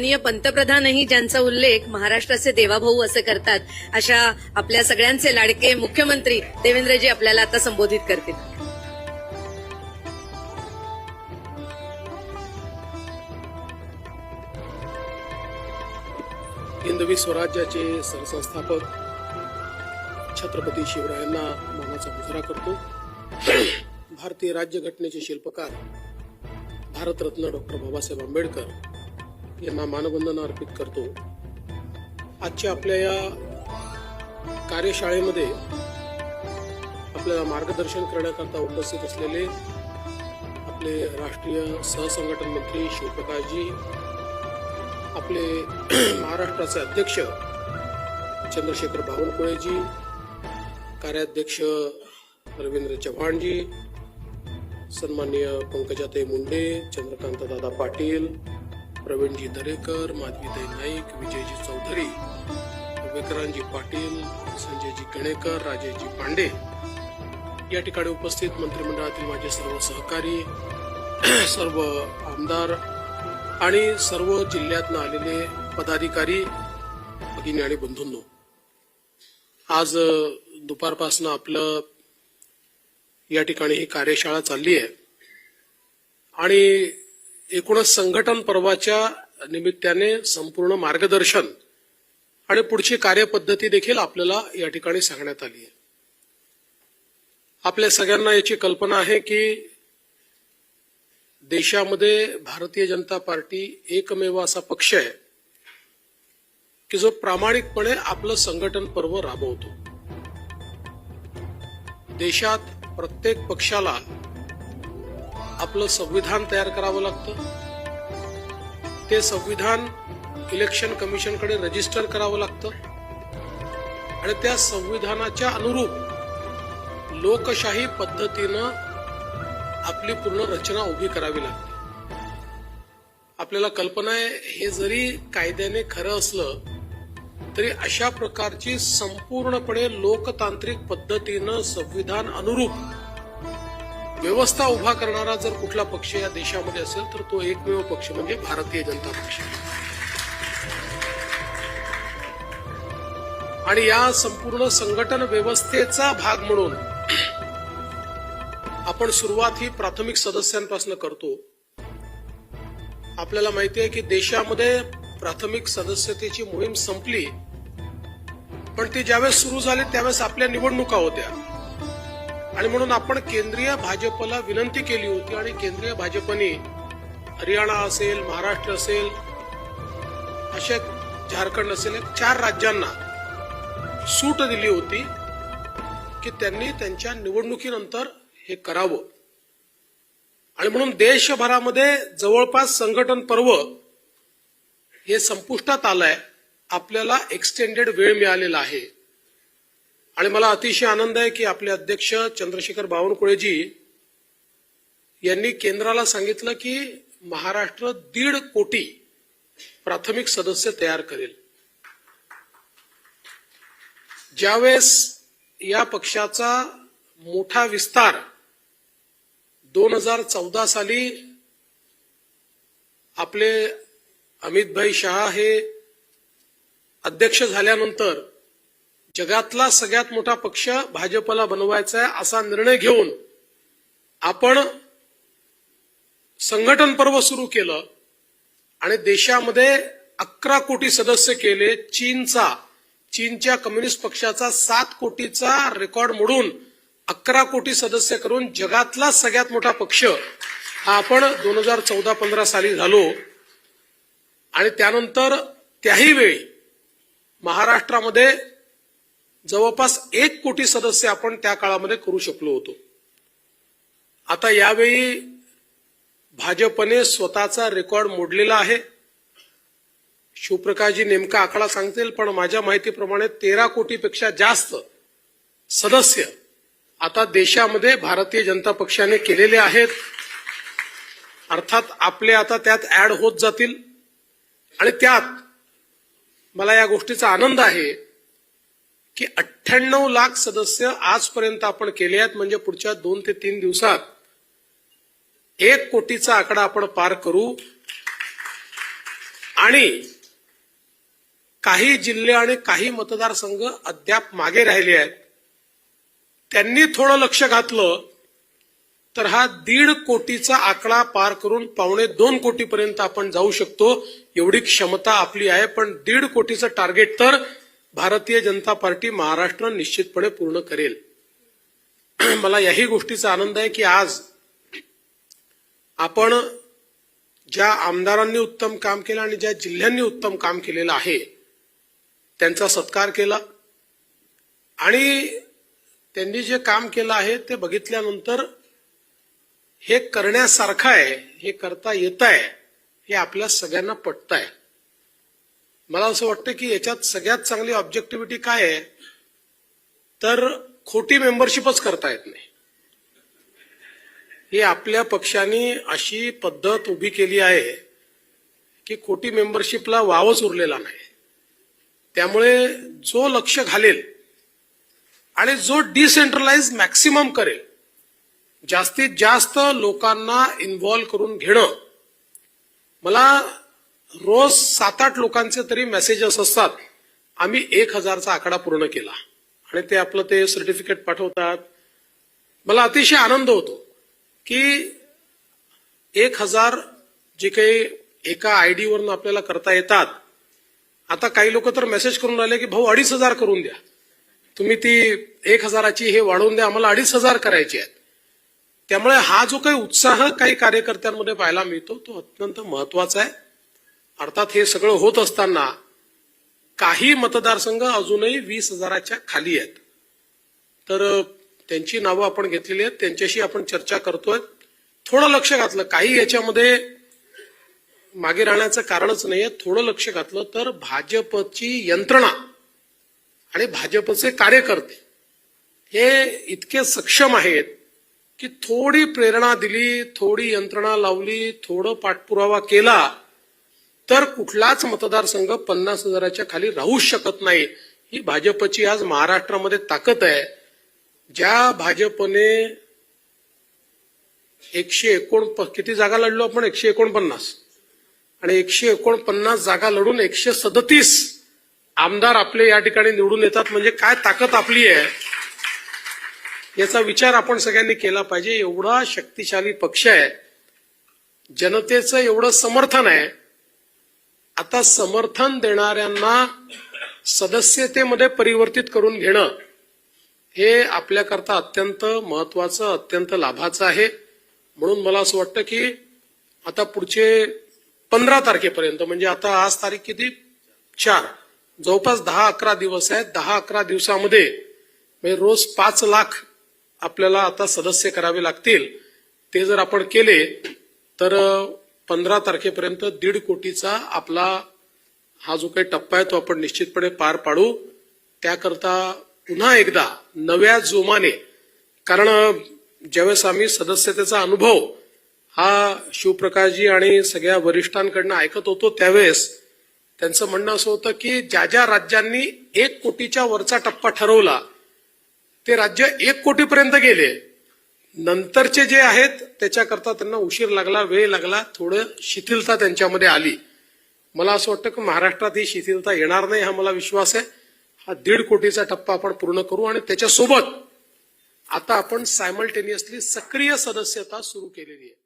माननीय पंतप्रधानही ज्यांचा उल्लेख महाराष्ट्राचे देवाभाऊ असं करतात अशा आपल्या सगळ्यांचे लाडके मुख्यमंत्री देवेंद्रजी आपल्याला आता संबोधित करतील. हिंदवी स्वराज्याचे सरसंस्थापक छत्रपती शिवरायांना मानाचा मुजरा करतो. भारतीय राज्यघटनेचे शिल्पकार भारतरत्न डॉक्टर बाबासाहेब आंबेडकर यांना मानवंदना अर्पित करतो. आजच्या आपल्या या कार्यशाळेमध्ये आपल्याला मार्गदर्शन करण्याकरता उपस्थित असलेले आपले राष्ट्रीय सहसंघटन मंत्री शिवप्रकाशजी आपले महाराष्ट्राचे अध्यक्ष चंद्रशेखर बावनकुळेजी कार्याध्यक्ष रवींद्र चव्हाणजी सन्माननीय पंकजाताई मुंडे चंद्रकांत दादा पाटील प्रवीणजी दरेकर माधवीताई नाईक विजयजी चौधरी विक्रांतजी पाटील संजयजी गणेकर राजेशजी पांडे. या ठिकाणी उपस्थित मंत्रिमंडळातील माझे सर्व सहकारी सर्व आमदार आणि सर्व जिल्ह्यातनं आलेले पदाधिकारी भगिनी आणि बंधूंनो आज दुपारपासून दुपारपासनं आपलं या ठिकाणी ही कार्यशाळा चालली आहे. आणि एकूणच संघटन पर्वाच्या निमित्ताने संपूर्ण मार्गदर्शन आणि पुढची कार्यपद्धती देखील आपल्याला या ठिकाणी सांगण्यात आली आहे. आपल्या सगळ्यांना याची कल्पना आहे की देशामध्ये भारतीय जनता पार्टी एकमेव असा पक्ष आहे की जो प्रामाणिकपणे आपलं संघटन पर्व राबवतो. देशात प्रत्येक पक्षाला आपलं संविधान तयार करावं लागतं. ते संविधान इलेक्शन कमिशनकडे रजिस्टर करावं लागतं. आणि त्या संविधानाच्या अनुरूप लोकशाही पद्धतीनं आपली पूर्ण रचना उभी करावी लागते. आपल्याला कल्पना आहे हे जरी कायद्याने खरं असलं तरी अशा प्रकारची संपूर्णपणे लोकतांत्रिक पद्धतीनं संविधान अनुरूप व्यवस्था उभा करणारा जर कुठला पक्ष या देशामध्ये असेल तर तो एकमेव पक्ष म्हणजे भारतीय जनता पक्ष. आणि या संपूर्ण संघटन व्यवस्थेचा भाग म्हणून आपण सुरुवात ही प्राथमिक सदस्यांपासून करतो. आपल्याला माहिती आहे की देशामध्ये प्राथमिक सदस्यतेची मोहीम संपली पण ती ज्यावेळेस सुरू झाली त्यावेळेस आपल्या निवडणुका होत्या. आणि म्हणून आपण केंद्रीय भाजपला विनंती केली होती आणि केंद्रीय भाजपने हरियाणा असेल महाराष्ट्र असेल अशा झारखंड असेल चार राज्यांना सूट दिली होती की त्यांनी त्यांच्या निवडणुकीनंतर हे करावं. आणि म्हणून देशभरामध्ये जवळपास संघटन पर्व हे संपुष्टात आलंय. आपल्याला एक्सटेंडेड वेळ मिळालेला आहे. आणि मला अतिशय आनंद आहे की आपले अध्यक्ष चंद्रशेखर बावनकुळेजी यांनी केंद्राला सांगितलं की महाराष्ट्र दीड कोटी प्राथमिक सदस्य तयार करेल. ज्यावेळेस या पक्षाचा मोठा विस्तार दोन हजार चौदा साली आपले अमितभाई शहा हे अध्यक्ष झाल्यानंतर जगातला सगळ्यात मोठा पक्ष भाजपला बनवायचा आहे असा निर्णय घेऊन आपण संघटन पर्व सुरू केलं आणि देशामध्ये अकरा कोटी सदस्य केले. चीनचा चीनच्या कम्युनिस्ट पक्षाचा सात कोटीचा रेकॉर्ड मोडून अकरा कोटी सदस्य करून जगातला सगळ्यात मोठा पक्ष हा आपण दोन हजार चौदा पंधरा साली झालो. आणि त्यानंतर त्याही वेळी महाराष्ट्रामध्ये जवळपास एक कोटी सदस्य आपण त्या काळामध्ये करू शकलो होतो. आता यावेळी भाजपने स्वतःचा रेकॉर्ड मोडलेला आहे. शिवप्रकाशजी नेमका आकडा सांगतील पण माझ्या माहितीप्रमाणे तेरा कोटीपेक्षा जास्त सदस्य आता देशामध्ये भारतीय जनता पक्षाने केलेले आहेत. अर्थात आपले आता त्यात ऍड होत जातील. आणि त्यात मला या गोष्टीचा आनंद आहे. की अठ्ठ्याण्णव लाख सदस्य आजपर्यंत आपण केले आहेत म्हणजे पुढच्या दोन ते तीन दिवसात एक कोटीचा आकडा आपण पार करू. आणि काही जिल्हे आणि काही मतदारसंघ अद्याप मागे राहिले आहेत. त्यांनी थोडं लक्ष घातलं तर हा दीड कोटीचा आकडा पार करून पावणे दोन कोटीपर्यंत आपण जाऊ शकतो एवढी क्षमता आपली आहे. पण दीड कोटीचं टार्गेट तर भारतीय जनता पार्टी महाराष्ट्र निश्चितपणे पूर्ण करेल. मला याही गोष्टीचा आनंद आहे की आज आपण ज्या आमदारांनी उत्तम काम केलं आणि ज्या जिल्ह्यांनी उत्तम काम केलेलं आहे त्यांचा सत्कार केला. आणि त्यांनी जे काम केलं आहे ते बघितल्यानंतर हे करण्यासारखं आहे हे करता येत आहे हे आपल्या सगळ्यांना पटत आहे मला असं वाटतं की याच्यात सगळ्यात चांगली ऑब्जेक्टिव्हिटी काय आहे? तर खोटी मेंबरशिपच करता येत नाही. ही आपल्या पक्षाने अशी पद्धत उभी केली आहे की खोटी मेंबरशिपला वावच उरलेला नाही. त्यामुळे जो लक्ष घालेल आणि जो डिसेंट्रलाइज मॅक्सिमम करेल जास्तीत जास्त लोकांना इन्व्हॉल्व्ह करून घेणं मला रोज सात आठ लोकांचे तरी मेसेजेस असतात. आम्ही एक हजारचा आकडा पूर्ण केला. आणि ते आपलं ते सर्टिफिकेट पाठवतात. मला अतिशय आनंद होतो की एक हजार जे काही एका आयडी वरून आपल्याला करता येतात. आता काही लोक तर मेसेज करून राहिले की भाऊ अडीच हजार करून द्या. तुम्ही ती एक हजाराची हे वाढवून द्या. आम्हाला अडीच हजार करायचे आहेत. त्यामुळे हा जो काही उत्साह काही कार्यकर्त्यांमध्ये पाहायला मिळतो तो अत्यंत महत्त्वाचा आहे. अर्थात हे सगळं होत असताना काही मतदारसंघ अजूनही वीस हजाराच्या खाली आहेत. तर त्यांची नावं आपण घेतलेली आहेत. त्यांच्याशी आपण चर्चा करतोय. थोडं लक्ष घातलं. काही याच्यामध्ये मागे राहण्याचं कारणच नाहीये. थोडं लक्ष घातलं तर भाजपची यंत्रणा आणि भाजपचे कार्यकर्ते हे इतके सक्षम आहेत की थोडी प्रेरणा दिली थोडी यंत्रणा लावली थोडं पाठपुरावा केला तर कुठलाच मतदारसंघ पन्नास हजाराच्या खाली राहूच शकत नाही. ही भाजपची आज महाराष्ट्रामध्ये ताकद आहे. ज्या भाजपने एकशे एकोण किती जागा लढलो आपण? एकशे एकोणपन्नास. आणि एकशे एकोणपन्नास जागा लढून एकशे सदतीस आमदार आपले या ठिकाणी निवडून येतात. म्हणजे काय ताकद आपली आहे? याचा विचार आपण सगळ्यांनी केला पाहिजे. एवढा शक्तिशाली पक्ष आहे. जनतेचं एवढं समर्थन आहे. आता समर्थन देणाऱ्यांना सदस्यतेमध्ये परिवर्तित करून घेणं हे आपल्याकरता अत्यंत महत्वाचं अत्यंत लाभाचं आहे. म्हणून मला असं वाटतं की आता पुढचे पंधरा तारखेपर्यंत म्हणजे आता आज तारीख किती? चार. जवळपास दहा अकरा दिवस आहेत. दहा अकरा दिवसामध्ये म्हणजे रोज पाच लाख आपल्याला आता सदस्य करावे लागतील. ते जर आपण केले तर पंधरा तारखेपर्यंत दीड कोटीचा आपला हा जो काही टप्पा आहे तो आपण निश्चितपणे पार पाडू. त्याकरता पुन्हा एकदा नव्या जोमाने कारण ज्यावेळेस आम्ही सदस्यतेचा अनुभव हा शिवप्रकाशजी आणि सगळ्या वरिष्ठांकडनं ऐकत होतो त्यावेळेस त्यांचं म्हणणं असं होतं की ज्या ज्या राज्यांनी एक कोटीच्या वरचा टप्पा ठरवला ते राज्य एक कोटीपर्यंत गेले. नंतरचे जे आहेत त्याच्याकरता त्यांना उशीर लागला वेळ लागला थोडं शिथिलता त्यांच्यामध्ये आली. मला असं वाटतं की महाराष्ट्रात ही शिथिलता येणार नाही हा मला विश्वास आहे. हा दीड कोटीचा टप्पा आपण पूर्ण करू आणि त्याच्यासोबत आता आपण सायमल्टेनियसली सक्रिय सदस्यता सुरू केलेली आहे.